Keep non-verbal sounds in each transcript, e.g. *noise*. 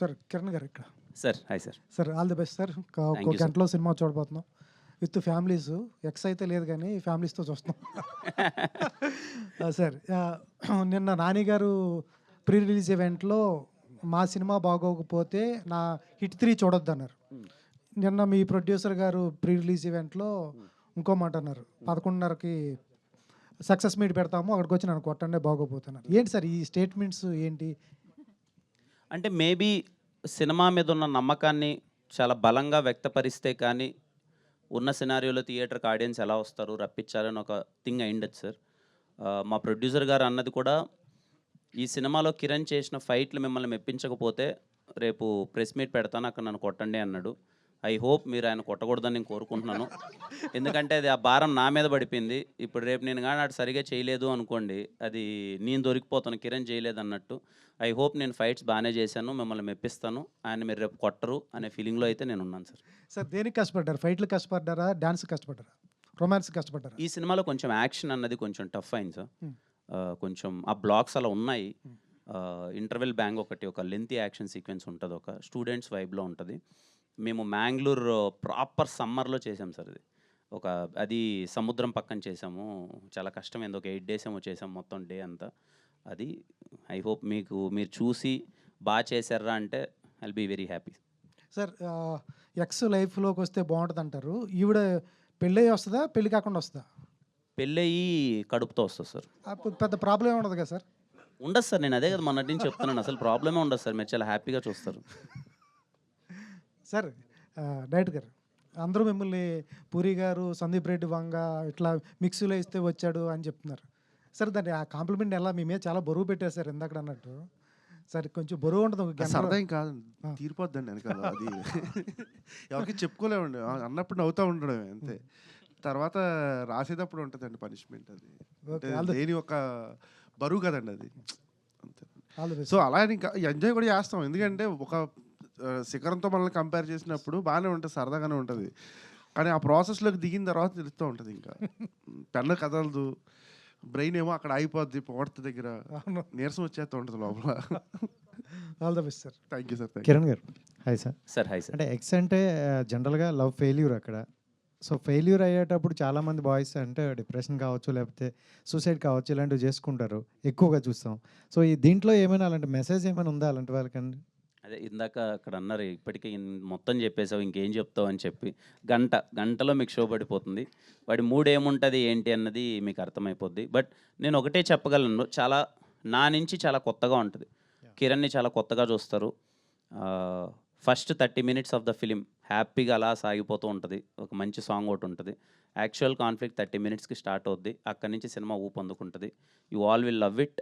Sir Kiran గారు ఇక్కడ. Sir hi sir sir all the best sir ఒక. గంటలో సినిమా చూడబోతున్నాం. విత్ ఫ్యామిలీస్ ఎక్స్ అయితే లేదు కానీ ఫ్యామిలీస్తో చూస్తున్నాం. *laughs* సార్ నిన్న నాని గారు ప్రీ రిలీజ్ ఈవెంట్లో మా సినిమా బాగోకపోతే నా హిట్ త్రీ చూడొద్దు అన్నారు నిన్న మీ ప్రొడ్యూసర్ గారు ప్రీ రిలీజ్ ఈవెంట్లో ఇంకో మాట అన్నారు. పదకొండున్నరకి సక్సెస్ మీట్ పెడతాము అక్కడికి వచ్చి నన్ను కొట్టండి బాగోపోతున్నారు ఏంటి సార్ ఈ స్టేట్మెంట్స్ ఏంటి? అంటే మేబీ సినిమా మీద ఉన్న నమ్మకాన్ని చాలా బలంగా వ్యక్తపరిస్తే కానీ ఉన్న సినారియోలో థియేటర్కి ఆడియన్స్ ఎలా వస్తారు రప్పించాలని ఒక థింగ్ అయిండొచ్చు సార్. మా ప్రొడ్యూసర్ గారు అన్నది కూడా ఈ సినిమాలో కిరణ్ చేసిన ఫైట్లు మిమ్మల్ని మెప్పించకపోతే రేపు ప్రెస్ మీట్ పెడతాను అక్కడ నన్ను కొట్టండి అన్నాడు. ఐ హోప్ మీరు ఆయన కొట్టకూడదని నేను కోరుకుంటున్నాను. ఎందుకంటే అది ఆ భారం నా మీద పడిపోయింది. ఇప్పుడు రేపు నేను కానీ అటు సరిగా చేయలేదు అనుకోండి అది నేను దొరికిపోతాను కిరణ్ చేయలేదు అన్నట్టు. ఐ హోప్ నేను ఫైట్స్ బాగానే చేశాను మిమ్మల్ని మెప్పిస్తాను ఆయన మీరు రేపు కొట్టరు అనే ఫీలింగ్లో అయితే నేను ఉన్నాను సార్ సార్ దేనికి కష్టపడ్డారు? ఫైట్లు కష్టపడ్డారా? డాన్స్ కష్టపడ్డారా? రొమాన్స్ కష్టపడ్డారా? ఈ సినిమాలో కొంచెం యాక్షన్ అన్నది కొంచెం టఫ్ అయింది సార్ Hmm. కొంచెం ఆ బ్లాక్స్ అలా ఉన్నాయి. ఇంటర్వెల్ బ్యాంగ్ ఒకటి ఒక లెంతీ యాక్షన్ సీక్వెన్స్ ఉంటుంది ఒక స్టూడెంట్స్ వైబ్లో ఉంటుంది. మేము మ్యాంగ్లూర్ ప్రాపర్ సమ్మర్లో చేసాం సార్ ఇది ఒక అది సముద్రం పక్కన చేసాము చాలా కష్టమైంది ఒక ఎయిట్ డేస్ ఏమో చేసాం మొత్తం డే అంతా. అది ఐ హోప్ మీకు మీరు చూసి బాగా చేశారా అంటే I'll be very happy. Sir ex లైఫ్లోకి వస్తే బాగుంటుంది అంటారు ఈవిడ పెళ్ళి వస్తుందా పెళ్ళి కాకుండా వస్తుందా? పెళ్ళయి కడుపుతో వస్తుంది సార్. పెద్ద ప్రాబ్లం ఉండదు కదా సార్? ఉండదు సార్ నేను అదే కదా మొన్నటి నుంచి చెప్తున్నాను. అసలు ప్రాబ్లమే ఉండదు సార్. మీరు చాలా హ్యాపీగా చూస్తారు. సార్ డైరెక్ట్ గారు అందరూ మిమ్మల్ని పూరి గారు సందీప్ రెడ్డి వంగ ఇట్లా మిక్సీలో ఇస్తే వచ్చాడు అని చెప్తున్నారు. సార్ దాన్ని ఆ కాంప్లిమెంట్ ఎలా మీ మీద చాలా బరువు పెట్టారు సార్ ఇందాక అన్నట్టు. సార్ కొంచెం బరువు ఉంటుంది సరదా కాదు. తీరిపోద్దండి వెనకాల అది. ఎవరికి చెప్పుకోలేమండి. అన్నప్పుడు నవ్వుతూ ఉండడమే అంతే. తర్వాత రాసేటప్పుడు ఉంటుందండి పనిష్మెంట్ అది. దేని ఒక బరువు కదండి అది. అంతే సో అలా ఇంకా ఎంజాయ్ కూడా చేస్తాం. ఎందుకంటే ఒక శిఖరంతో మనల్ని కంపేర్ చేసినప్పుడు బాగానే ఉంటుంది సరదాగానే ఉంటుంది. కానీ ఆ ప్రాసెస్లోకి దిగిన తర్వాత తెలుస్తూ ఉంటుంది ఇంకా. పెన్ను కదలదు బ్రెయిన్ ఏమో అక్కడ ఆగిపోద్ది పొగడ్త దగ్గర. నీరసం వచ్చేస్తూ ఉంటుంది లోపల. All the best sir thank you sir Kiran garu. Hi sir sir hi sir అంటే ఎక్స్ అంటే జనరల్గా లవ్ ఫెయిల్యూర్ అక్కడ. సో ఫెయిల్యూర్ అయ్యేటప్పుడు చాలామంది బాయ్స్ అంటే డిప్రెషన్ కావచ్చు లేకపోతే సూసైడ్ కావచ్చు ఇలాంటివి చేసుకుంటారు. ఎక్కువగా చూస్తాం. సో ఈ దీంట్లో ఏమైనా అలాంటి మెసేజ్ ఏమైనా ఉందా అలాంటి వాళ్ళకండి అదే ఇందాక అక్కడ అన్నారు ఇప్పటికే ఇన్- మొత్తం చెప్పేసావు ఇంకేం చెప్తావు? అని చెప్పి. గంట గంటలో మీకు షో పడిపోతుంది. వాడి మూడ్ ఏముంటుంది ఏంటి అన్నది మీకు అర్థమైపోద్ది. బట్ నేను ఒకటే చెప్పగలను చాలా నా నుంచి చాలా కొత్తగా ఉంటుంది. కిరణ్ని చాలా కొత్తగా చూస్తారు. First thirty minutes of the film హ్యాపీగా అలా సాగిపోతూ ఉంటుంది. ఒక మంచి సాంగ్ ఒకటి ఉంటుంది. యాక్చువల్ కాన్ఫ్లిక్ట్ థర్టీ మినిట్స్కి స్టార్ట్ అవుద్ది. అక్కడి నుంచి cinema ఊపందుకుంటుంది. You all will love it.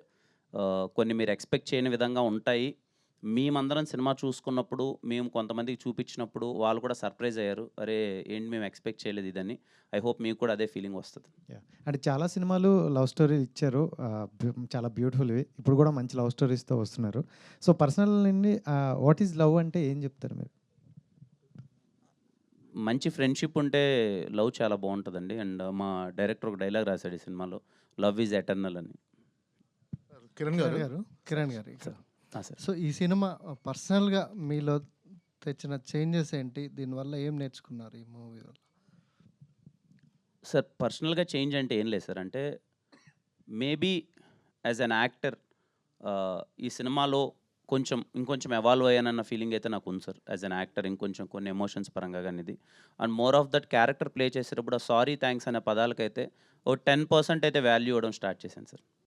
కొన్ని మీరు ఎక్స్పెక్ట్ చేయని విధంగా ఉంటాయి. మేమందరం సినిమా చూసుకున్నప్పుడు మేము కొంతమందికి చూపించినప్పుడు వాళ్ళు కూడా సర్ప్రైజ్ అయ్యారు. అరే ఏంటి మేము ఎక్స్పెక్ట్ చేయలేదు ఇదని. ఐ హోప్ మీకు కూడా అదే ఫీలింగ్ వస్తుంది. అంటే చాలా సినిమాలు లవ్ స్టోరీ ఇచ్చారు. చాలా బ్యూటిఫుల్వి ఇప్పుడు కూడా మంచి లవ్ స్టోరీస్తో వస్తున్నారు. సో పర్సనల్ నుండి వాట్ ఈజ్ లవ్ అంటే ఏం చెప్తారు మీరు? మంచి ఫ్రెండ్షిప్ ఉంటే లవ్ చాలా బాగుంటుందండి. అండ్ మా డైరెక్టర్ ఒక డైలాగ్ రాశాడు ఈ సినిమాలో లవ్ ఈజ్ ఎటర్నల్ అని. కిరణ్ కిరణ్ గారు. గారు కిరణ్ గారు సో ఈ సినిమా పర్సనల్గా మీలో తెచ్చిన చేంజెస్ ఏంటి? దీనివల్ల ఏం నేర్చుకున్నారు ఈ మూవీ వల్ల? సార్ పర్సనల్గా చేంజ్ అంటే ఏం లేదు సార్. అంటే మేబీ యాజ్ అన్ యాక్టర్ ఈ సినిమాలో కొంచెం ఇంకొంచెం ఎవాల్వ్ అయ్యానన్న ఫీలింగ్ అయితే నాకు ఉంది సార్. యాజ్ అన్ యాక్టర్ ఇంకొంచెం కొన్ని ఎమోషన్స్ పరంగా కానీ ఇది and more of that character play చేసేటప్పుడు సారీ థ్యాంక్స్ అనే పదాలకైతే ఓ టెన్ పర్సెంట్ అయితే వాల్యూ ఇవ్వడం స్టార్ట్ చేశాను సార్.